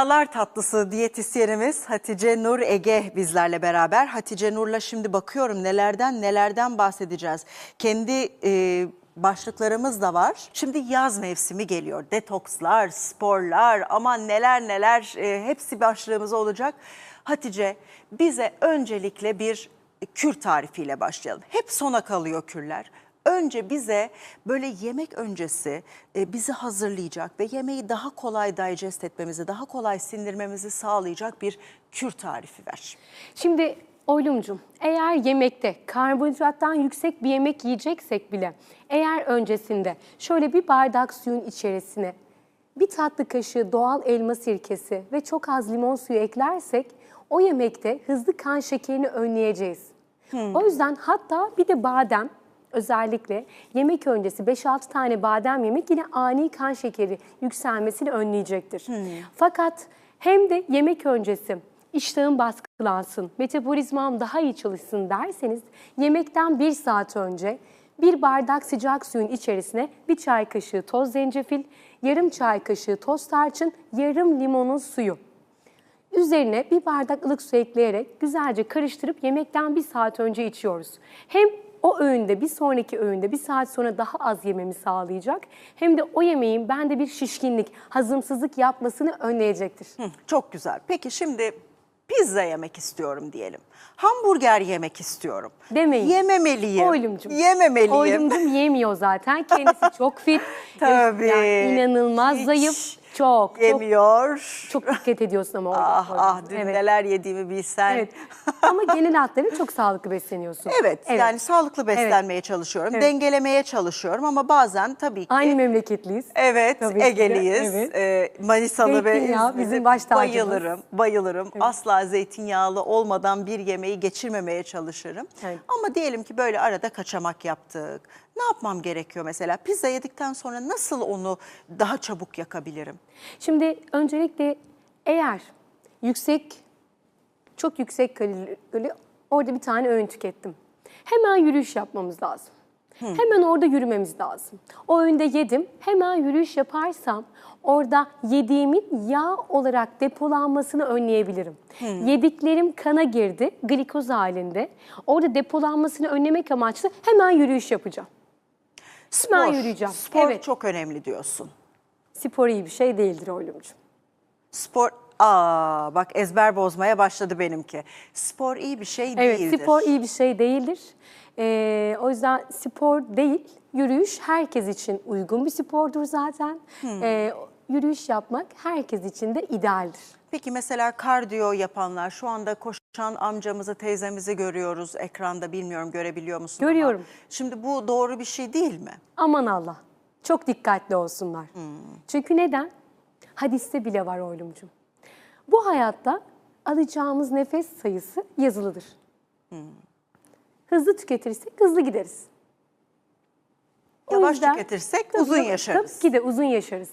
Dünyalar tatlısı diyetisyenimiz Hatice Nur Ege bizlerle beraber. Hatice Nur'la şimdi bakıyorum nelerden nelerden bahsedeceğiz. Kendi e, başlıklarımız da var. Şimdi yaz mevsimi geliyor. Detokslar, sporlar, aman neler neler e, hepsi başlığımız olacak. Hatice bize öncelikle bir kür tarifiyle başlayalım. Hep sona kalıyor kürler. Önce bize böyle yemek öncesi e, bizi hazırlayacak ve yemeği daha kolay digest etmemizi, daha kolay sindirmemizi sağlayacak bir kür tarifi ver. Şimdi Oylumcum, eğer yemekte karbonhidrattan yüksek bir yemek yiyeceksek bile eğer öncesinde şöyle bir bardak suyun içerisine bir tatlı kaşığı doğal elma sirkesi ve çok az limon suyu eklersek o yemekte hızlı kan şekerini önleyeceğiz. O yüzden hatta bir de badem özellikle yemek öncesi 5-6 tane badem yemek yine ani kan şekeri yükselmesini önleyecektir. Fakat hem de yemek öncesi iştahım baskılansın, metabolizmam daha iyi çalışsın derseniz yemekten bir saat önce bir bardak sıcak suyun içerisine bir çay kaşığı toz zencefil, yarım çay kaşığı toz tarçın, yarım limonun suyu. Üzerine bir bardak ılık su ekleyerek güzelce karıştırıp yemekten bir saat önce içiyoruz. Hem o öğünde bir sonraki öğünde bir saat sonra daha az yememi sağlayacak hem de o yemeğin bende bir şişkinlik, hazımsızlık yapmasını önleyecektir. Hı, çok güzel. Peki şimdi pizza yemek istiyorum diyelim. Hamburger yemek istiyorum. Demeyin. Yememeliyim. Oylumcum. Yememeliyim. Oylumcum yemiyor zaten. Kendisi çok fit. Tabii. Yani inanılmaz Hiç zayıf. Çok, çok, Yemiyor. çok dikkat ediyorsun ama. Ah ah dün Evet. neler yediğimi bilsen. Evet. Ama genel hatlarıyla çok sağlıklı besleniyorsun. Evet, yani sağlıklı beslenmeye çalışıyorum, Evet. dengelemeye çalışıyorum ama bazen tabii ki Aynı memleketliyiz. Evet, Tabii Egeliyiz. evet. Ee, Manisalı ve İzmirli. bizim baş tacımız. Bayılırım, bayılırım. Asla zeytinyağlı olmadan bir yemeği geçirmemeye çalışırım. Evet. Ama diyelim ki böyle arada kaçamak yaptık. Ne yapmam gerekiyor mesela? Pizza yedikten sonra nasıl onu daha çabuk yakabilirim? Şimdi öncelikle eğer yüksek, çok yüksek kalorili orada bir tane öğün tükettim. Hemen yürüyüş yapmamız lazım. Hemen orada yürümemiz lazım. O öğünde yedim, hemen yürüyüş yaparsam orada yediğimin yağ olarak depolanmasını önleyebilirim. Yediklerim kana girdi, glikoz halinde. Orada depolanmasını önlemek amaçlı hemen yürüyüş yapacağım. Spor, yürüyeceğim. Spor Evet. çok önemli diyorsun. Spor iyi bir şey değildir oğlumcuğum. Spor, aa bak ezber bozmaya başladı benimki. Spor iyi bir şey Evet, değildir. spor iyi bir şey değildir. Ee, o yüzden spor değil, yürüyüş herkes için uygun bir spordur zaten. Ee, yürüyüş yapmak herkes için de idealdir. Peki mesela kardiyo yapanlar şu anda koşan amcamızı teyzemizi görüyoruz ekranda bilmiyorum görebiliyor musun? ama Görüyorum. Şimdi bu doğru bir şey değil mi? Aman Allah, çok dikkatli olsunlar. Hmm. Çünkü neden? Hadiste bile var oğlumcum. Bu hayatta alacağımız nefes sayısı yazılıdır. Hmm. Hızlı tüketirsek hızlı gideriz. O Yavaş yüzden- tüketirsek Tabii, uzun yaşarız. Tabii ki de uzun yaşarız.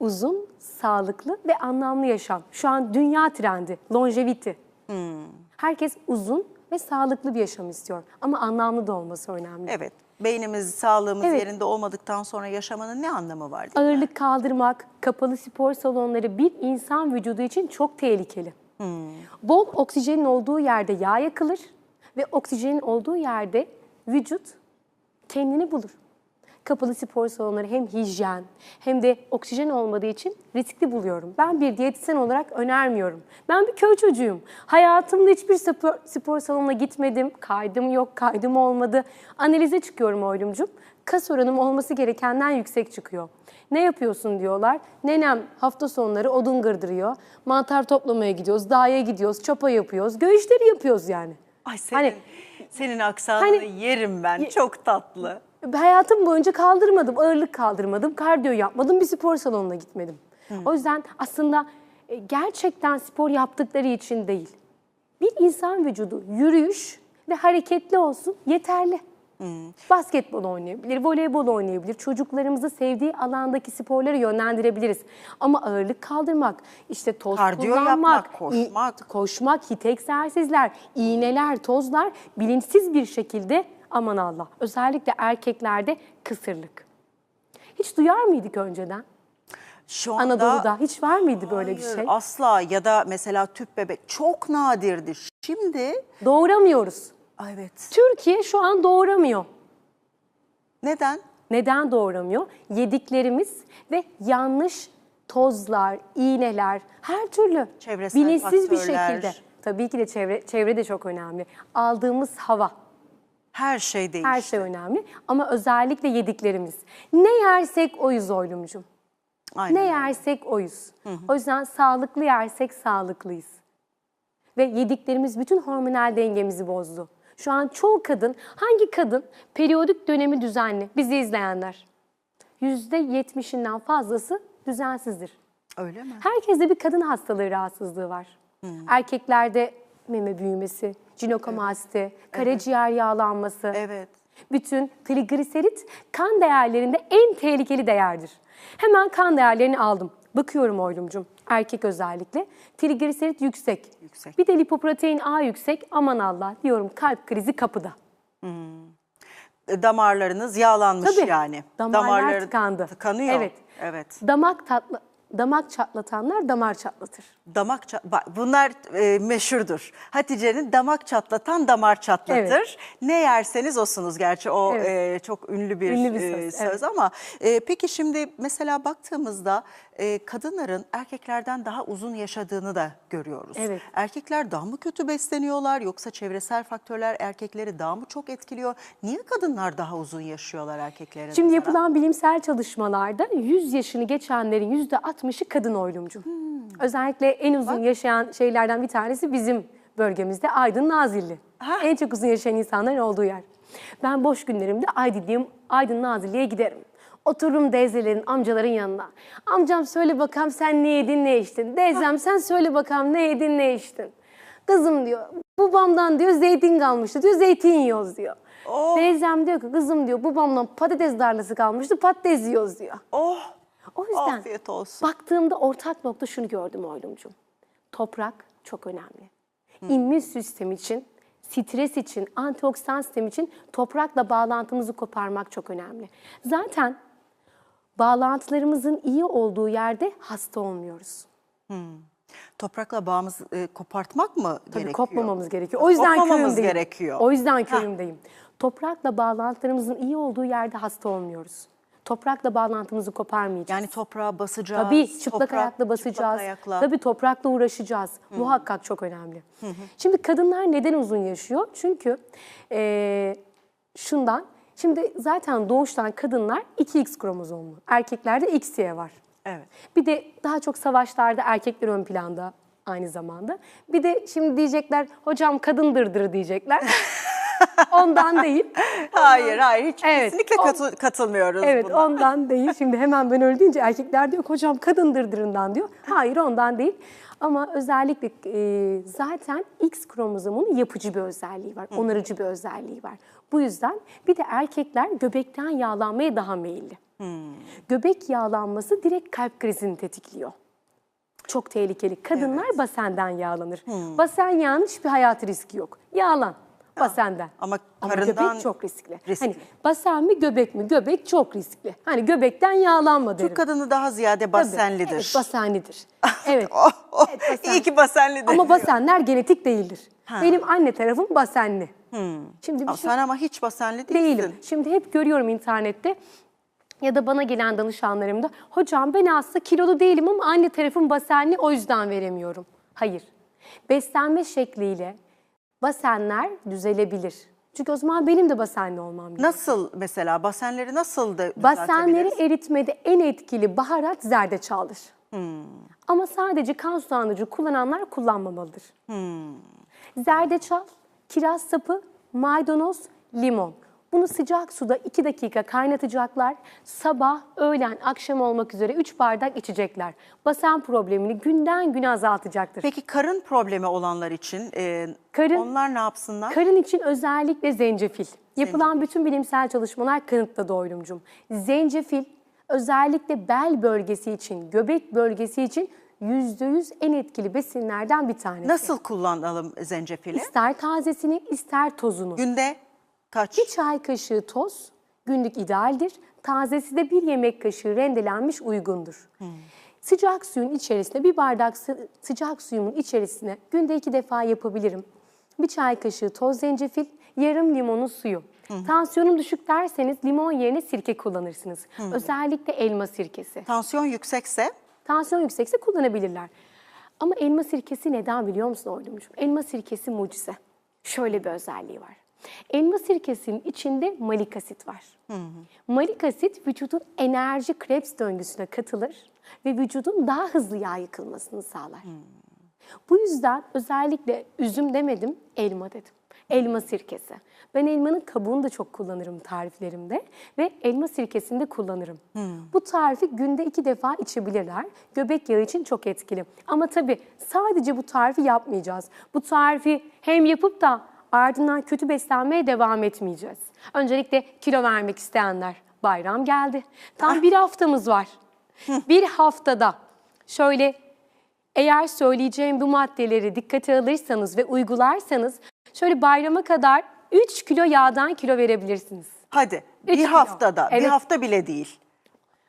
Uzun, sağlıklı ve anlamlı yaşam. Şu an dünya trendi, longevity. Hmm. Herkes uzun ve sağlıklı bir yaşam istiyor. Ama anlamlı da olması önemli. Evet. Beynimiz, sağlığımız Evet. yerinde olmadıktan sonra yaşamanın ne anlamı var? değil mi? Ağırlık kaldırmak, kapalı spor salonları bir insan vücudu için çok tehlikeli. Hmm. Bol oksijenin olduğu yerde yağ yakılır ve oksijenin olduğu yerde vücut kendini bulur. Kapalı spor salonları hem hijyen hem de oksijen olmadığı için riskli buluyorum. Ben bir diyetisyen olarak önermiyorum. Ben bir köy çocuğuyum. Hayatımda hiçbir spor, spor salonuna gitmedim. Kaydım yok, kaydım olmadı. Analize çıkıyorum oylumcum. Kas oranım olması gerekenden yüksek çıkıyor. Ne yapıyorsun diyorlar. Nenem hafta sonları odun gırdırıyor. Mantar toplamaya gidiyoruz, dağa gidiyoruz, çapa yapıyoruz. Göğüşleri yapıyoruz yani. Ay senin, Hani- senin aksanını Hani- yerim ben. Çok tatlı. Hayatım boyunca kaldırmadım, ağırlık kaldırmadım, kardiyo yapmadım, bir spor salonuna gitmedim. O yüzden aslında e, gerçekten spor yaptıkları için değil. Bir insan vücudu yürüyüş ve hareketli olsun yeterli. Basketbol oynayabilir, voleybol oynayabilir. Çocuklarımızı sevdiği alandaki sporları yönlendirebiliriz. Ama ağırlık kaldırmak, işte toz Kardiyo kullanmak, yapmak, koşmak. koşmak, hit egzersizler, iğneler, tozlar bilinçsiz bir şekilde aman Allah. Özellikle erkeklerde kısırlık. Hiç duyar mıydık önceden? Şu anda- Anadolu'da hiç var mıydı böyle bir şey? Asla ya da mesela tüp bebek çok nadirdi. Şimdi Doğuramıyoruz. Ay, evet. Türkiye şu an doğuramıyor. Neden? Neden doğuramıyor? Yediklerimiz ve yanlış tozlar, iğneler, her türlü Çevresel bilinçsiz bir faktörler. şekilde. Tabii ki de çevre, çevre de çok önemli. Aldığımız hava, Her şey değişti. her şey önemli. Ama özellikle yediklerimiz. Ne yersek oyuz oylumcum. Aynen Ne yersek oyuz. O yüzden sağlıklı yersek sağlıklıyız. Ve yediklerimiz bütün hormonal dengemizi bozdu. Şu an çoğu kadın, hangi kadın periyodik dönemi düzenli? Bizi izleyenler. %70'inden fazlası düzensizdir. Öyle mi? Herkeste bir kadın hastalığı rahatsızlığı var. Erkeklerde meme büyümesi, jinekomasti, karaciğer yağlanması. Evet. Bütün trigliserit kan değerlerinde en tehlikeli değerdir. Hemen kan değerlerini aldım. Bakıyorum oylumcum. Erkek özellikle. Trigliserit yüksek. Yüksek. Bir de lipoprotein A yüksek. Aman Allah diyorum kalp krizi kapıda. E, Damarlarınız yağlanmış Tabii. yani. Damarlar tıkandı. Tıkanıyor. Evet. Evet. Damak tatlı damak çatlatanlar damar çatlatır. Damak ça- bak bunlar e, meşhurdur. Hatice'nin damak çatlatan damar çatlatır. Evet. Ne yerseniz osunuz. Gerçi o Evet. e, çok ünlü bir, Ünlü bir e, söz, söz evet. ama e, peki şimdi mesela baktığımızda e, kadınların erkeklerden daha uzun yaşadığını da görüyoruz. Evet. Erkekler daha mı kötü besleniyorlar yoksa çevresel faktörler erkekleri daha mı çok etkiliyor? Niye kadınlar daha uzun yaşıyorlar erkeklere? Şimdi nazaran? yapılan bilimsel çalışmalarda 100 yaşını geçenlerin %60'ı kadın oylumcu. Özellikle en uzun yaşayan şeylerden bir tanesi bizim bölgemizde Aydın Nazilli. Ha. En çok uzun yaşayan insanların olduğu yer. Ben boş günlerimde Aydın, Aydın Nazilli'ye giderim. Otururum teyzelerin, amcaların yanına. Amcam söyle bakalım sen ne yedin ne içtin. Teyzem sen söyle bakalım ne yedin ne içtin. Kızım diyor babamdan diyor zeytin kalmıştı diyor zeytin yiyoruz diyor. Oh. Teyzem diyor ki kızım diyor babamdan patates tarlası kalmıştı patates yiyoruz diyor. Oh O yüzden afiyet olsun. baktığımda ortak nokta şunu gördüm oylumcum. Toprak çok önemli. İmmün sistem için, stres için, antioksidan sistem için toprakla bağlantımızı koparmak çok önemli. Zaten bağlantılarımızın iyi olduğu yerde hasta olmuyoruz. Toprakla bağımızı e, kopartmak mı Tabii gerekiyor? kopmamamız gerekiyor. O yüzden Kopmamamız köyümdeyim. gerekiyor. O yüzden köyümdeyim. Toprakla bağlantılarımızın iyi olduğu yerde hasta olmuyoruz. Toprakla bağlantımızı koparmayacağız. Yani toprağa basacağız. Tabii çıplak toprak- ayakla basacağız. Çıplak ayakla. Tabii toprakla uğraşacağız. Muhakkak çok önemli. Şimdi kadınlar neden uzun yaşıyor? Çünkü eee, şundan, şimdi zaten doğuştan kadınlar 2X kromozomlu. Erkeklerde XY var. Evet. Bir de daha çok savaşlarda erkekler ön planda aynı zamanda. Bir de şimdi diyecekler hocam kadındırdır diyecekler. Ondan değil. Hayır hayır hiç Evet, kesinlikle o- katı- katılmıyoruz Evet buna. ondan değil. Şimdi hemen ben öyle deyince erkekler diyor ki, hocam kadındırdırından diyor. Hayır ondan değil. Ama özellikle e, zaten X kromozomunun yapıcı bir özelliği var. Onarıcı bir özelliği var. Bu yüzden bir de erkekler göbekten yağlanmaya daha meyilli. Göbek yağlanması direkt kalp krizini tetikliyor. Çok tehlikeli. Kadınlar basenden yağlanır. Basen yağının hiçbir hayat riski yok. Yağlan basenden. Ama Ama karından göbek çok riskli. riskli. Hani basen mi göbek mi? Göbek çok riskli. Hani göbekten yağlanma derim. Türk kadını daha ziyade Tabii. basenlidir. Evet basenlidir. evet. Oh, oh, Evet, basen. İyi ki basenlidir. Ama basenler genetik değildir. Benim anne tarafım basenli. Şimdi bir Ama şey sen ama hiç basenli değilsin. değilim. Şimdi hep görüyorum internette ya da bana gelen danışanlarımda hocam ben aslında kilolu değilim ama anne tarafım basenli o yüzden veremiyorum. Hayır. Beslenme şekliyle basenler düzelebilir. Çünkü o zaman benim de basenli olmam gerekiyor. Nasıl mesela basenleri nasıl da Basenleri düzeltebiliriz? eritmede en etkili baharat zerdeçaldır. Ama sadece kan sulandırıcı kullananlar kullanmamalıdır. Zerdeçal, kiraz sapı, maydanoz, limon. Bunu sıcak suda 2 dakika kaynatacaklar. Sabah, öğlen, akşam olmak üzere 3 bardak içecekler. Basen problemini günden güne azaltacaktır. Peki karın problemi olanlar için e, Karın- onlar ne yapsınlar? Karın için özellikle zencefil. Yapılan bütün bilimsel çalışmalar kanıtladı oylumcum. Zencefil özellikle bel bölgesi için, göbek bölgesi için %100 en etkili besinlerden bir tanesi. Nasıl kullanalım zencefili? İster tazesini, ister tozunu. Günde kaç? Bir çay kaşığı toz günlük idealdir. Tazesi de bir yemek kaşığı rendelenmiş uygundur. Sıcak suyun içerisine bir bardak sı- sıcak suyumun içerisine günde iki defa yapabilirim. Bir çay kaşığı toz zencefil, yarım limonun suyu. Tansiyonum düşük derseniz limon yerine sirke kullanırsınız. Özellikle elma sirkesi. Tansiyon yüksekse Tansiyon yüksekse kullanabilirler. Ama elma sirkesi neden biliyor musun Oylumcuğum? Elma sirkesi mucize. Şöyle bir özelliği var. Elma sirkesinin içinde malik asit var. Malik asit vücudun enerji Krebs döngüsüne katılır ve vücudun daha hızlı yağ yıkılmasını sağlar. Bu yüzden özellikle üzüm demedim, elma dedim. Elma sirkesi. Ben elmanın kabuğunu da çok kullanırım tariflerimde ve elma sirkesini de kullanırım. Bu tarifi günde iki defa içebilirler. Göbek yağı için çok etkili. Ama tabii sadece bu tarifi yapmayacağız. Bu tarifi hem yapıp da ardından kötü beslenmeye devam etmeyeceğiz. Öncelikle kilo vermek isteyenler. Bayram geldi. Tam bir haftamız var. Bir haftada şöyle eğer söyleyeceğim bu maddeleri dikkate alırsanız ve uygularsanız şöyle bayrama kadar 3 kilo yağdan kilo verebilirsiniz. hadi bir kilo. haftada bir Evet. hafta bile değil.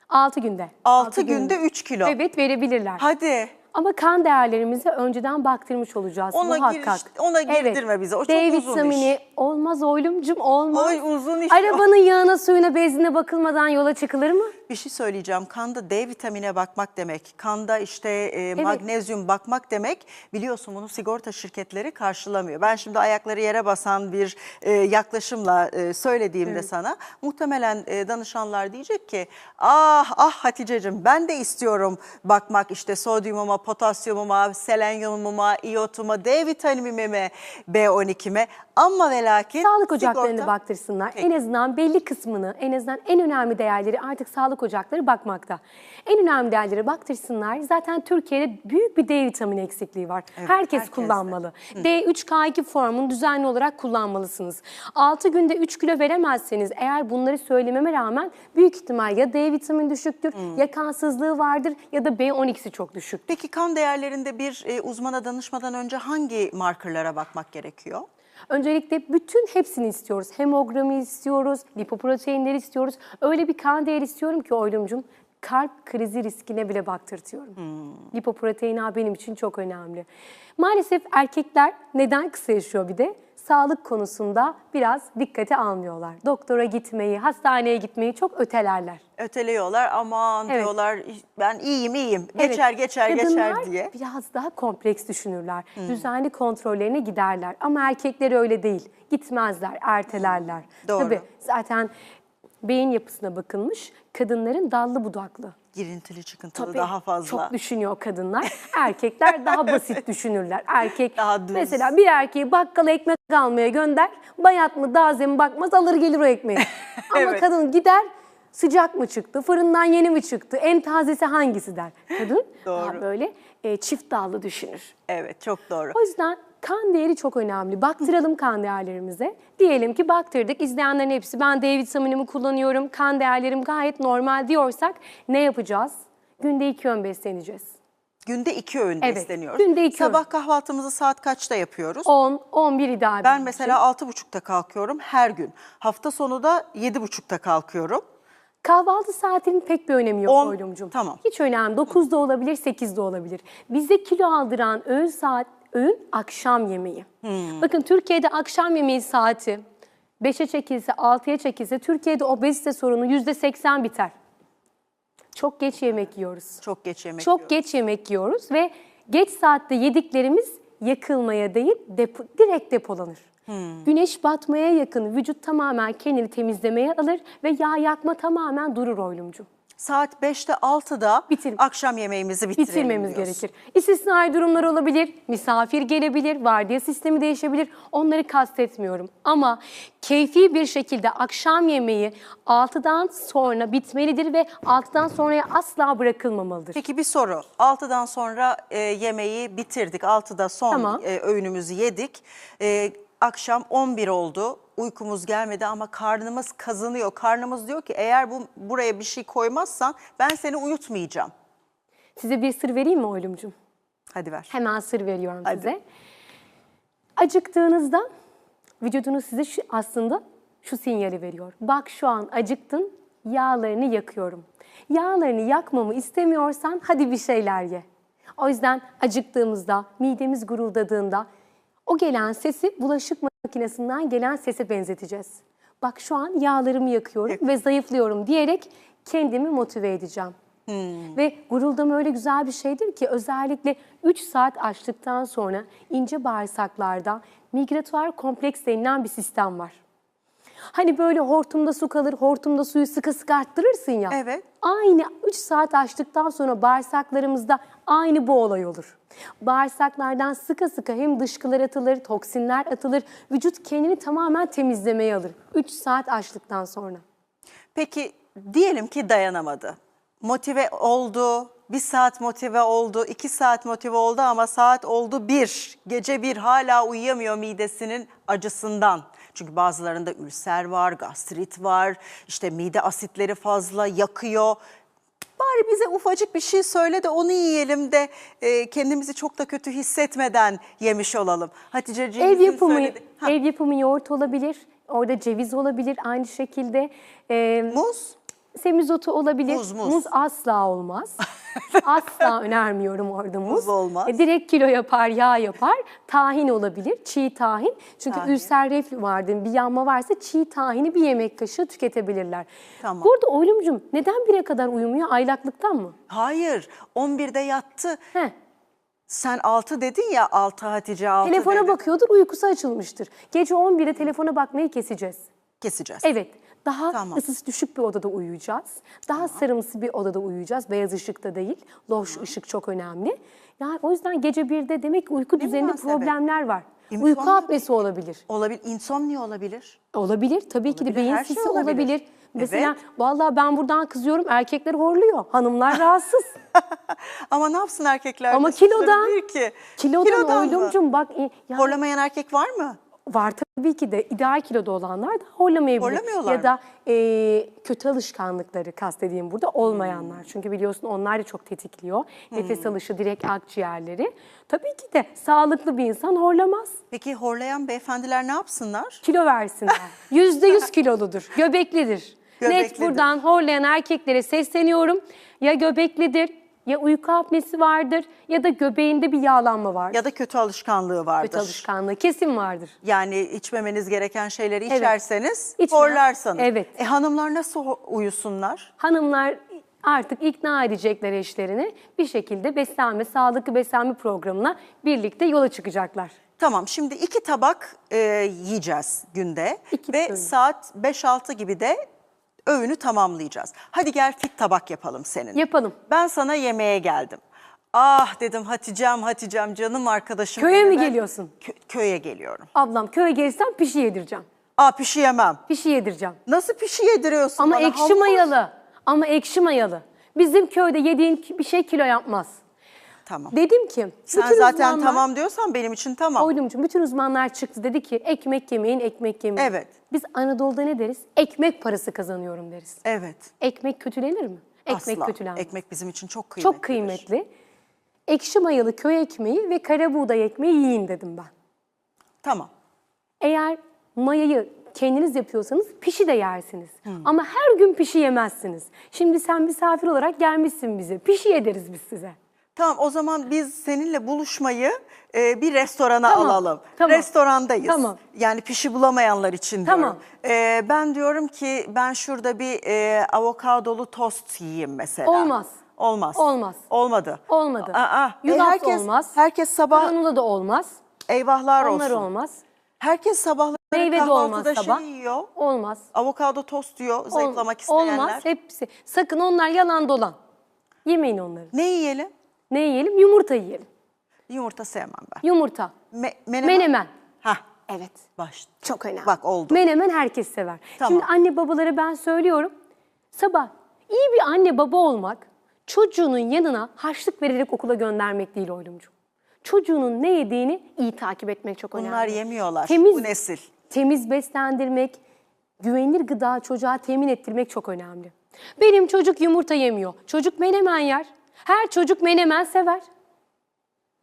6 günde. 6 Altı günde 3 kilo. Evet verebilirler. Hadi. Ama kan değerlerimizi önceden baktırmış olacağız Ona muhakkak. giriş- ona girdirme bize, o çok D uzun vitamini iş. olmaz oylumcum olmaz. Oy, uzun iş. Arabanın yağına suyuna benzinine bakılmadan yola çıkılır mı? Bir şey söyleyeceğim. Kanda D vitamine bakmak demek, kanda işte e, magnezyum bakmak demek. Biliyorsun bunu sigorta şirketleri karşılamıyor. Ben şimdi ayakları yere basan bir e, yaklaşımla e, söylediğimde sana muhtemelen e, danışanlar diyecek ki ah ah Hatice'cim ben de istiyorum bakmak işte sodyumuma, potasyumuma, selenyumuma, iyotuma, D vitaminime, B12'me ama ve lakin Sağlık ocaklarına sigorta- baktırsınlar. En azından belli kısmını, en azından en önemli değerleri artık sağlık ocakları bakmakta. En önemli değerleri baktırsınlar. Zaten Türkiye'de büyük bir D vitamini eksikliği var. Evet, Herkes herkeste. kullanmalı. D3K2 formunu düzenli olarak kullanmalısınız. 6 günde 3 kilo veremezseniz eğer bunları söylememe rağmen büyük ihtimal ya D vitamini düşüktür, ya kansızlığı vardır ya da B12'si çok düşük. Peki kan değerlerinde bir e, uzmana danışmadan önce hangi markerlara bakmak gerekiyor? Öncelikle bütün hepsini istiyoruz. Hemogramı istiyoruz, lipoproteinleri istiyoruz. Öyle bir kan değeri istiyorum ki oylumcum kalp krizi riskine bile baktırtıyorum. Lipoprotein A benim için çok önemli. Maalesef erkekler neden kısa yaşıyor bir de? Sağlık konusunda biraz dikkate almıyorlar. Doktora gitmeyi, hastaneye gitmeyi çok ötelerler. Öteliyorlar aman Evet. diyorlar ben iyiyim iyiyim Evet, geçer geçer geçer kadınlar diye. biraz daha kompleks düşünürler. Düzenli kontrollerine giderler. Ama erkekler öyle değil. Gitmezler, ertelerler. Doğru. Tabii zaten beyin yapısına bakılmış. Kadınların dallı budaklı. Girintili çıkıntılı Tabii daha fazla. Çok düşünüyor kadınlar. Erkekler daha basit düşünürler. Erkek Daha düz. mesela bir erkeği bakkala ekmek almaya gönder. Bayat mı taze mi bakmaz alır gelir o ekmeği. Ama Evet. kadın gider sıcak mı çıktı, fırından yeni mi çıktı, en tazesi hangisi der. Kadın daha Doğru. böyle e, çift dallı düşünür. Evet çok doğru. O yüzden kan değeri çok önemli. Baktıralım kan değerlerimize. Diyelim ki baktırdık. İzleyenlerin hepsi ben D vitaminimi kullanıyorum. Kan değerlerim gayet normal diyorsak ne yapacağız? Günde iki öğün besleneceğiz. Günde iki öğün Evet, besleniyoruz. günde iki Sabah öğün. kahvaltımızı saat kaçta yapıyoruz? 10, 11 ideal. ben benim mesela altı buçukta kalkıyorum her gün. Hafta sonu da yedi buçukta kalkıyorum. Kahvaltı saatinin pek bir önemi yok On, Oylumcum. tamam. Hiç önemli. 9'da olabilir, 8'de olabilir. Bize kilo aldıran öğün saat, öğün akşam yemeği. Hmm. Bakın Türkiye'de akşam yemeği saati 5'e çekilse, 6'ya çekilse Türkiye'de obezite sorunu %80 biter. Çok geç yemek yiyoruz. Çok geç yemek Çok yiyorum. geç yemek yiyoruz ve geç saatte yediklerimiz yakılmaya değil depo, direkt depolanır. Hmm. Güneş batmaya yakın vücut tamamen kendini temizlemeye alır ve yağ yakma tamamen durur oylumcu. Saat 5'te 6'da Bitir- akşam yemeğimizi bitirelim Bitirmemiz diyorsun. gerekir. İstisnai durumlar olabilir, misafir gelebilir, vardiya sistemi değişebilir. Onları kastetmiyorum. Ama keyfi bir şekilde akşam yemeği 6'dan sonra bitmelidir ve 6'dan sonraya asla bırakılmamalıdır. Peki bir soru. 6'dan sonra e, yemeği bitirdik. 6'da son Tamam. e, öğünümüzü yedik. E, akşam 11 oldu. Uykumuz gelmedi ama karnımız kazınıyor. Karnımız diyor ki eğer bu buraya bir şey koymazsan ben seni uyutmayacağım. Size bir sır vereyim mi oylumcum? Hadi ver. Hemen sır veriyorum Hadi. size. Acıktığınızda vücudunuz size şu, aslında şu sinyali veriyor. Bak şu an acıktın, yağlarını yakıyorum. Yağlarını yakmamı istemiyorsan hadi bir şeyler ye. O yüzden acıktığımızda, midemiz guruldadığında o gelen sesi bulaşık makinesinden gelen sese benzeteceğiz. Bak şu an yağlarımı yakıyorum ve zayıflıyorum diyerek kendimi motive edeceğim. Ve guruldama öyle güzel bir şeydir ki özellikle 3 saat açtıktan sonra ince bağırsaklarda migratuar kompleks denilen bir sistem var. Hani böyle hortumda su kalır, hortumda suyu sıkı sıkı arttırırsın ya. Evet. Aynı 3 saat açtıktan sonra bağırsaklarımızda aynı bu olay olur. Bağırsaklardan sıkı sıkı hem dışkılar atılır, toksinler atılır, vücut kendini tamamen temizlemeye alır. 3 saat açtıktan sonra. Peki diyelim ki dayanamadı. Motive oldu, bir saat motive oldu, iki saat motive oldu ama saat oldu bir. Gece bir hala uyuyamıyor midesinin acısından. Çünkü bazılarında ülser var, gastrit var, işte mide asitleri fazla yakıyor. Bari bize ufacık bir şey söyle de onu yiyelim de e, kendimizi çok da kötü hissetmeden yemiş olalım. Hatice'ciğim Ev yapımı, söyledi. Ha, ev yapımı yoğurt olabilir. Orada ceviz olabilir aynı şekilde. Ee, muz, Semizotu olabilir. Muz, muz. asla olmaz. asla önermiyorum orada muz. Muz olmaz. E, direkt kilo yapar, yağ yapar. Tahin olabilir, çiğ tahin. Çünkü Tahin. ülser reflü vardır, bir yanma varsa çiğ tahini bir yemek kaşığı tüketebilirler. Tamam. Burada oylumcum neden bire kadar uyumuyor? Aylaklıktan mı? hayır 11'de yattı. Heh. Sen 6 dedin ya 6 Hatice 6 Telefona dedi. bakıyordur, uykusu açılmıştır. Gece 11'de telefona bakmayı keseceğiz. Keseceğiz. Evet. Daha Tamam. ısısı düşük bir odada uyuyacağız. Daha sarımsı bir odada uyuyacağız. Beyaz ışıkta değil. Loş ışık çok önemli. Yani o yüzden gece birde demek ki uyku düzeninde münasebet. problemler var. İmkan Uyku apnesi olabilir. Olabilir. insomnia olabilir. Olabilir. Tabii ki de Olabilir, beyin her şey sisi olabilir. olabilir. Mesela vallahi ben buradan kızıyorum. Erkekler horluyor. Hanımlar rahatsız. Ama ne yapsın erkekler? Ama suçları kilodan. değil ki. Kilodan, mı? oylumcum bak. yani Horlamayan erkek var mı? Var tabii ki de ideal kiloda olanlar da horlamayabilir. Horlamıyorlar Ya da e, kötü alışkanlıkları kastediğim burada olmayanlar. Çünkü biliyorsun onlar da çok tetikliyor. Nefes alışı direkt akciğerleri. Tabii ki de sağlıklı bir insan horlamaz. Peki horlayan beyefendiler ne yapsınlar? Kilo versinler. Yüzde yüz kiloludur. Göbeklidir. Net Göbeklidir. buradan horlayan erkeklere sesleniyorum. Ya göbeklidir, ya uyku apnesi vardır ya da göbeğinde bir yağlanma vardır. Ya da kötü alışkanlığı vardır. Kötü alışkanlığı kesin vardır. Yani içmemeniz gereken şeyleri Evet. içerseniz İçmeyen- horlarsanız. Evet. E hanımlar nasıl uyusunlar? Hanımlar artık ikna edecekler eşlerini bir şekilde beslenme, sağlıklı beslenme programına birlikte yola çıkacaklar. Tamam şimdi iki tabak e, yiyeceğiz günde İki ve öğün. saat 5-6 gibi de öğünü tamamlayacağız. Hadi gel fit tabak yapalım senin. Yapalım. Ben sana yemeğe geldim. Ah dedim Hatice'm Hatice'm canım arkadaşım. Köye mi benim. Ben geliyorsun? kö- köye geliyorum. Ablam köye gelirsem pişi yedireceğim. Aa pişi yemem. Pişi yedireceğim. Nasıl pişi yediriyorsun Ama bana? ekşi Hamur. mayalı. Ama ekşi mayalı. Bizim köyde yediğin bir şey kilo yapmaz. Tamam. Dedim ki Sen bütün zaten uzmanlar- tamam diyorsan benim için tamam. Oylumcuğum bütün uzmanlar çıktı dedi ki ekmek yemeyin ekmek yemeyin. Evet. Biz Anadolu'da ne deriz? Ekmek parası kazanıyorum deriz. Evet. Ekmek kötülenir mi? Ekmek Asla. kötülenmez. Ekmek bizim için çok kıymetli. Çok kıymetli. Ekşi mayalı köy ekmeği ve kara buğday ekmeği yiyin dedim ben. Tamam. Eğer mayayı kendiniz yapıyorsanız pişi de yersiniz. Ama her gün pişi yemezsiniz. Şimdi sen misafir olarak gelmişsin bize. Pişi yederiz biz size. Tamam o zaman biz seninle buluşmayı e, bir restorana Tamam, alalım. tamam. Restorandayız. Tamam. Yani pişi bulamayanlar için Tamam. diyorum. E, ben diyorum ki ben şurada bir e, avokadolu tost yiyeyim mesela. Olmaz. Olmaz. Olmaz. Olmadı. Olmadı. Aa, e, Yulaf da herkes, olmaz. Herkes sabah Granula da olmaz. eyvahlar Onlar olsun. olmaz. Herkes sabahları Meyve de olmaz kahvaltıda sabah. şey yiyor. Olmaz. Avokado tost yiyor Ol- zayıflamak isteyenler. Olmaz. Hepsi. Sakın onlar yalan dolan. Yemeyin onları. Ne yiyelim? Ne yiyelim? Yumurta yiyelim. Yumurta sevmem ben. Yumurta. Me- menemen. Menemen. Hah. Evet. Baş. Çok önemli. Bak oldu. Menemen herkes sever. Tamam. Şimdi anne babalara ben söylüyorum. Sabah iyi bir anne baba olmak çocuğunun yanına harçlık vererek okula göndermek değil oylumcu. Çocuğunun ne yediğini iyi takip etmek çok önemli. Bunlar yemiyorlar. Temiz, Bu nesil. Temiz beslendirmek, güvenilir gıda çocuğa temin ettirmek çok önemli. Benim çocuk yumurta yemiyor. Çocuk menemen yer. Her çocuk menemen sever.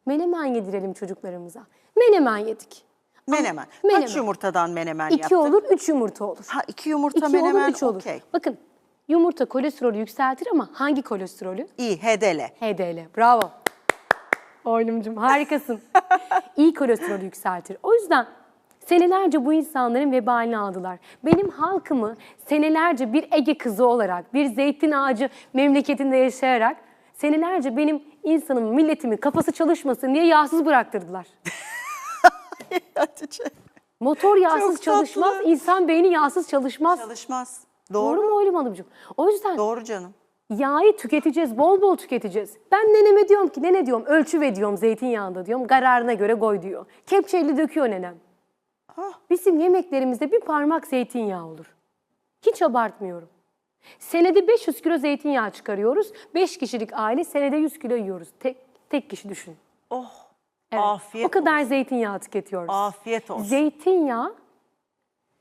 Menemen yedirelim çocuklarımıza. Menemen yedik. Menemen. menemen. Kaç yumurtadan menemen İki yaptık? olur, üç yumurta olur. Ha iki yumurta İki menemen olur, üç olur. okey. Bakın Yumurta kolesterolü yükseltir ama hangi kolesterolü? İyi, HDL. HDL. Bravo. Oylumcum harikasın. İyi kolesterolü yükseltir. O yüzden senelerce bu insanların vebalini aldılar. Benim halkımı senelerce bir Ege kızı olarak, bir zeytin ağacı memleketinde yaşayarak senelerce benim insanım, milletimin kafası çalışmasın diye yağsız bıraktırdılar. Hatice. Motor yağsız Çok çalışmaz, tatlı. insan beyni yağsız çalışmaz. Çalışmaz. Doğru Doğru. mu Oylum Hanımcığım? O yüzden Doğru canım. Yağı tüketeceğiz, bol bol tüketeceğiz. Ben neneme diyorum ki, nene diyorum, ölçü ve diyorum zeytinyağında diyorum, kararına göre koy diyor. Kepçeyle döküyor nenem. Ah. Bizim yemeklerimizde bir parmak zeytinyağı olur. Hiç abartmıyorum. Senede 500 kilo zeytinyağı çıkarıyoruz. 5 kişilik aile senede 100 kilo yiyoruz. Tek, tek kişi düşün. Oh. Evet. Afiyet o kadar zeytinyağı tüketiyoruz. Afiyet olsun. Zeytinyağı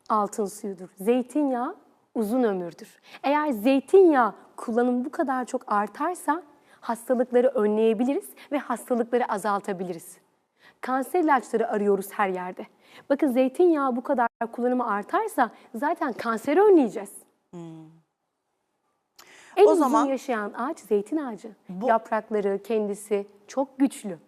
altın suyudur. Zeytinyağı uzun ömürdür. Eğer zeytinyağı kullanımı bu kadar çok artarsa hastalıkları önleyebiliriz ve hastalıkları azaltabiliriz. Kanser ilaçları arıyoruz her yerde. Bakın zeytinyağı bu kadar kullanımı artarsa zaten kanseri önleyeceğiz. En O uzun zaman- yaşayan ağaç zeytin ağacı. Yaprakları, kendisi çok güçlü.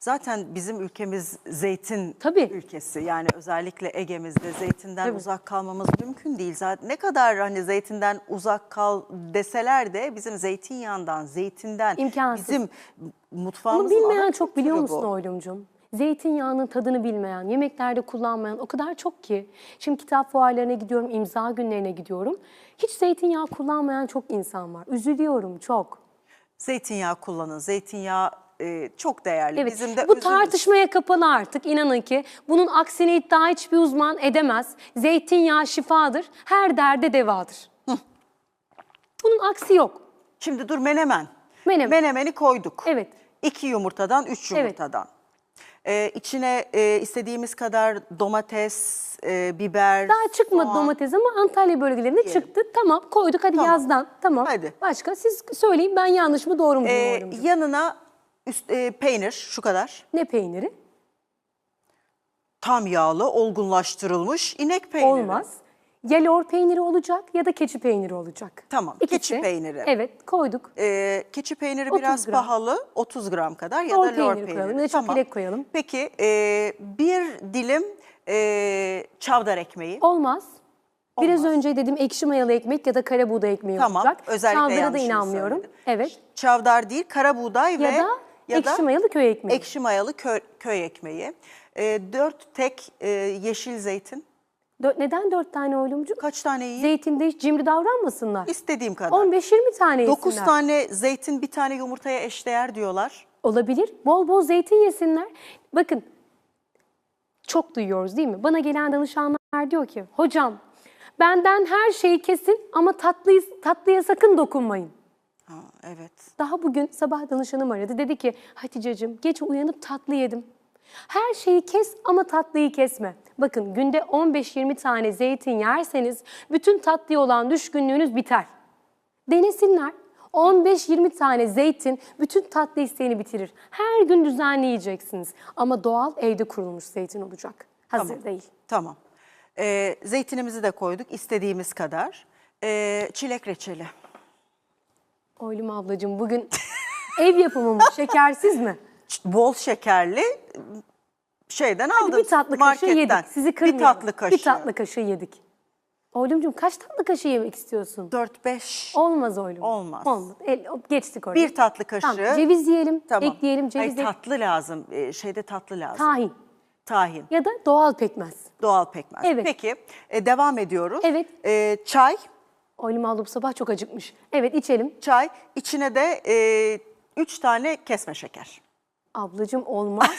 Zaten bizim ülkemiz zeytin Tabii. ülkesi. Yani özellikle Ege'mizde zeytinden Tabii. uzak kalmamız mümkün değil. Zaten ne kadar hani zeytinden uzak kal deseler de bizim zeytinyağından, zeytinden İmkansız. bizim Bunu mutfağımızın bilmeyen ana çok biliyor musun bu. Oylumcum? Zeytinyağının tadını bilmeyen, yemeklerde kullanmayan o kadar çok ki. Şimdi kitap fuarlarına gidiyorum, imza günlerine gidiyorum. Hiç zeytinyağı kullanmayan çok insan var. Üzülüyorum çok. Zeytinyağı kullanın. Zeytinyağı e, çok değerli. Evet, Bizim de bu özümüz. tartışmaya kapalı artık. İnanın ki bunun aksini iddia hiçbir uzman edemez. Zeytinyağı şifadır, her derde devadır. Bunun aksi yok. Şimdi dur menemen. Menemen. Menemeni koyduk. Evet. İki yumurtadan, üç Evet. Ee, içine e, istediğimiz kadar domates, e, biber, Daha çıkmadı soğan. domates ama Antalya bölgelerinde çıktı. Tamam koyduk hadi Tamam. yazdan. Tamam. Hadi. Başka siz söyleyin ben yanlış mı doğru mu Ee, bilmiyorum. yanına üst, e, peynir şu kadar. Ne peyniri? Tam yağlı, olgunlaştırılmış inek peyniri. Olmaz. Ya lor peyniri olacak ya da keçi peyniri olacak. Tamam, İkisi. keçi peyniri. Evet koyduk. Ee, keçi peyniri 30 biraz gram. pahalı, 30 gram kadar ya Lor da lor peyniri peyniri. koyalım ya da çökelek koyalım. Peki e, bir dilim e, çavdar ekmeği. Olmaz. Biraz Olmaz. önce dedim ekşi mayalı ekmek ya da kara buğday ekmeği Tamam, olacak. özellikle Çavdara da inanmıyorum. söyledim. Evet. Çavdar değil, kara buğday ve Ya da ekşi mayalı köy ekmeği. ekşi mayalı köy, köy ekmeği. E, dört tek e, yeşil zeytin. Dö- neden dört tane oylumcu? Kaç tane yiyeyim? Zeytinde hiç cimri davranmasınlar. İstediğim kadar. 15-20 tane 9 yesinler. tane zeytin bir tane yumurtaya eşdeğer diyorlar. Olabilir. Bol bol zeytin yesinler. Bakın çok duyuyoruz değil mi? Bana gelen danışanlar diyor ki hocam benden her şeyi kesin ama tatlıyı, tatlıya sakın dokunmayın. Ha, evet. Daha bugün sabah danışanım aradı. Dedi ki Hatice'cim gece uyanıp tatlı yedim. Her şeyi kes ama tatlıyı kesme. Bakın günde 15-20 tane zeytin yerseniz bütün tatlıya olan düşkünlüğünüz biter. Denesinler. 15-20 tane zeytin bütün tatlı isteğini bitirir. Her gün düzenli yiyeceksiniz. Ama doğal evde kurulmuş zeytin olacak. Hazır Tamam. değil. Tamam. Ee, zeytinimizi de koyduk istediğimiz kadar. Ee, çilek reçeli. Oylum ablacığım bugün ev yapımı mı? Şekersiz mi? Bol şekerli şeyden Hadi aldım. bir tatlı kaşığı marketten. yedik. Sizi kırmayalım. Bir tatlı kaşığı. Bir tatlı kaşığı yedik. Oylumcum kaç tatlı kaşığı yemek istiyorsun? 4-5. Olmaz oylum. Olmaz. Olmaz. El, geçtik orayı. Bir tatlı kaşığı. Tamam. Ceviz yiyelim, Tamam. ekleyelim. Ceviz Hayır, ek- tatlı lazım. Ee, şeyde tatlı lazım. Tahin Tahin. ya da doğal pekmez. Doğal pekmez. Evet. Peki e, devam ediyoruz. Evet. Ee, çay. Oylum abla bu sabah çok acıkmış. Evet içelim. Çay. İçine de 3 tane kesme şeker. Ablacığım olmaz.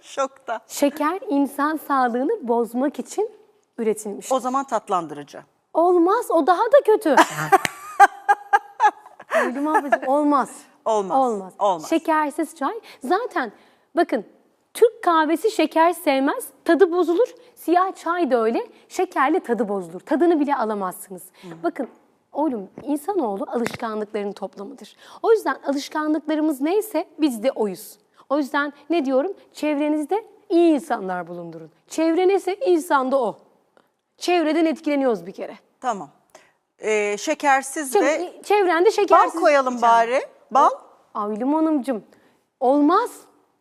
Şokta. Şeker insan sağlığını bozmak için üretilmiş. O zaman tatlandırıcı. Olmaz o daha da kötü. Oylum ablacığım olmaz. Olmaz, Olmaz. olmaz. Şekersiz çay. Zaten bakın Türk kahvesi şeker sevmez, tadı bozulur. Siyah çay da öyle, şekerli tadı bozulur. Tadını bile alamazsınız. Bakın oğlum insanoğlu alışkanlıkların toplamıdır. O yüzden alışkanlıklarımız neyse biz de oyuz. O yüzden ne diyorum? Çevrenizde iyi insanlar bulundurun. Çevre neyse insan da o. Çevreden etkileniyoruz bir kere. Tamam. e, şekersiz Şimdi ve çevrende bal şekersiz koyalım içen- bari. Bal Aylum Hanımcığım olmaz.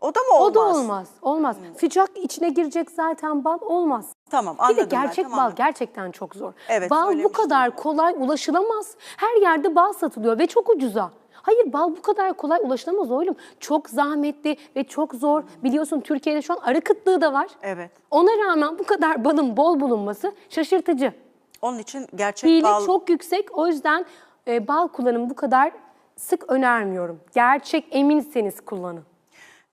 O da mı olmaz? O da olmaz. Olmaz. Sıcak içine girecek zaten bal olmaz. Tamam Bir anladım de gerçek ben, bal gerçekten çok zor. Evet, bal bu kadar kolay ulaşılamaz. Her yerde bal satılıyor ve çok ucuza. Hayır bal bu kadar kolay ulaşılamaz oğlum. Çok zahmetli ve çok zor. Biliyorsun Türkiye'de şu an arı kıtlığı da var. Evet. Ona rağmen bu kadar balın bol bulunması şaşırtıcı. Onun için gerçek Pili bal çok yüksek. O yüzden e, bal kullanımı bu kadar sık önermiyorum. Gerçek eminseniz kullanın.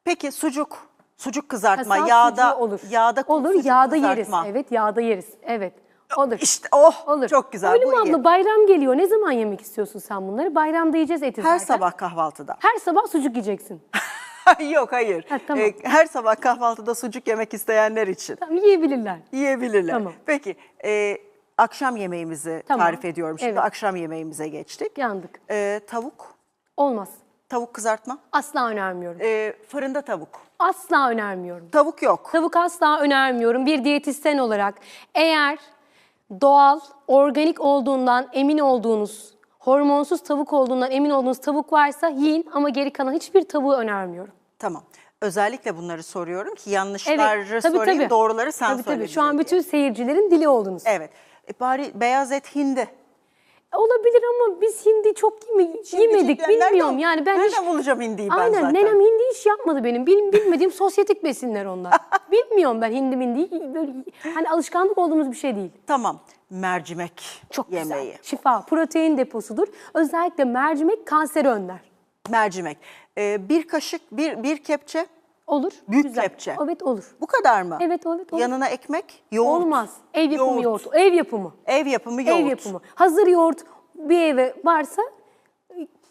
Peki sucuk, sucuk kızartma, Kasap yağda sucuğu olur. yağda olur, sucuk yağda yeriz. kızartma. Evet, yağda yeriz. Evet. Olur. İşte oh Olur. çok güzel Oylum bu iyi. abla bayram geliyor. Ne zaman yemek istiyorsun sen bunları? Bayramda yiyeceğiz eti Her zaten. sabah kahvaltıda. Her sabah sucuk yiyeceksin. Yok hayır. Ha, tamam. Ee, her sabah kahvaltıda sucuk yemek isteyenler için Tamam yiyebilirler. yiyebilirler. Tamam. Peki e, akşam yemeğimizi Tamam. tarif ediyorum. Şimdi Evet. akşam yemeğimize geçtik. Yandık. Ee, tavuk, Olmaz. Tavuk kızartma, Asla önermiyorum. Ee, fırında tavuk. Asla önermiyorum. Tavuk yok. Tavuk asla önermiyorum bir diyetisyen olarak. Eğer doğal, organik olduğundan emin olduğunuz, hormonsuz tavuk olduğundan emin olduğunuz tavuk varsa yiyin ama geri kalan hiçbir tavuğu önermiyorum. Tamam. Özellikle bunları soruyorum ki yanlışları Evet, tabii sorayım, tabii. doğruları sen tabii, söyle. Tabii. Şu an bütün seyircilerin dili oldunuz. Evet. E, bari beyaz et hindi. Olabilir ama biz hindi çok yeme- yemedik Şimdi nereden- bilmiyorum. Yani ben hiç... Nereden bulacağım hindiyi ben Aynen zaten? nenem hindi hiç yapmadı benim. Bil, bilmediğim sosyetik besinler onlar. Bilmiyorum ben hindi mindiyi. Böyle, hani alışkanlık olduğumuz bir şey değil. Tamam. Mercimek Çok yemeği. güzel. Şifa, protein deposudur. Özellikle mercimek kanseri önler. Mercimek. Ee, bir kaşık, bir, bir kepçe. Olur. Büyük güzel. kepçe. Evet olur. Bu kadar mı? Evet, evet, olur. Yanına ekmek, yoğurt. Olmaz. Ev yapımı Yoğurt. yoğurt. Ev yapımı. Ev yapımı yoğurt. Ev yapımı. Hazır yoğurt bir eve varsa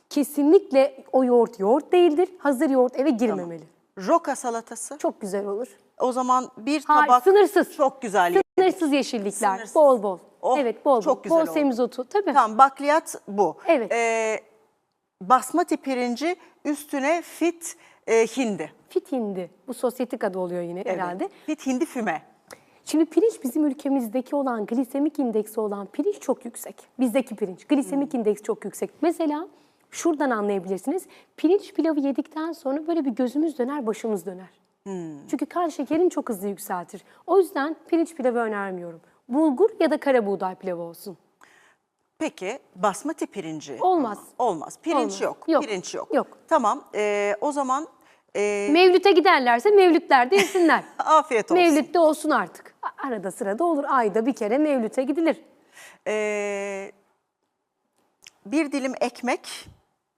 kesinlikle o yoğurt yoğurt değildir. Hazır yoğurt eve girmemeli. Roka salatası. Çok güzel olur. O zaman bir Hayır, tabak sınırsız. çok güzel. Sınırsız yeşillikler. Sınırsız. Bol bol. Oh, evet bol çok bol. güzel bol oldu. semizotu. Tabii. Tamam bakliyat bu. Evet. Ee, basmati pirinci üstüne fit e, hindi. Fit hindi. Bu sosyetik adı oluyor yine Evet. herhalde. Fit hindi füme. Şimdi pirinç bizim ülkemizdeki olan glisemik indeksi olan pirinç çok yüksek. Bizdeki pirinç. Glisemik Hmm. indeks çok yüksek. Mesela şuradan anlayabilirsiniz. Pirinç pilavı yedikten sonra böyle bir gözümüz döner, başımız döner. Hmm. Çünkü kan şekerini çok hızlı yükseltir. O yüzden pirinç pilavı önermiyorum. Bulgur ya da kara buğday pilavı olsun. Peki basmati pirinci? Olmaz. Olmaz. Pirinç Olmaz. yok. Yok. Pirinç yok. Yok. Tamam. ee, o zaman ee, Mevlüt'e giderlerse mevlütlerde yesinler. afiyet olsun. Mevlütte olsun artık. Arada sırada olur. Ayda bir kere mevlüte gidilir. Ee, bir dilim ekmek,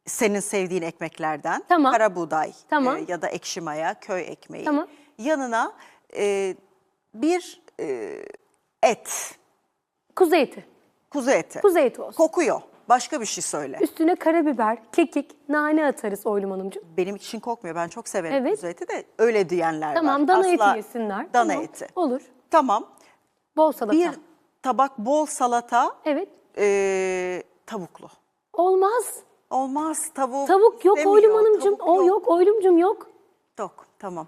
senin sevdiğin ekmeklerden. Tamam. Kara buğday Tamam. e, ya da ekşi maya, köy ekmeği. Tamam. Yanına e, bir e, et, Kuzu eti. kuzu eti. Kuzu eti olsun. Kokuyor. Başka bir şey söyle. Üstüne karabiber, kekik, nane atarız Oylum Hanımcığım. Benim için kokmuyor. Ben çok severim Evet. kuzu eti de öyle diyenler var. Tamam dana Asla eti yesinler. Dana Tamam, eti. Olur. Tamam. Bol salata. Bir tabak bol salata, Evet. e, tavuklu. Olmaz. Olmaz tavuk. Tavuk yok istemiyor, Oylum Hanımcığım. tavuk O yok Oylumcum yok. Yok tamam.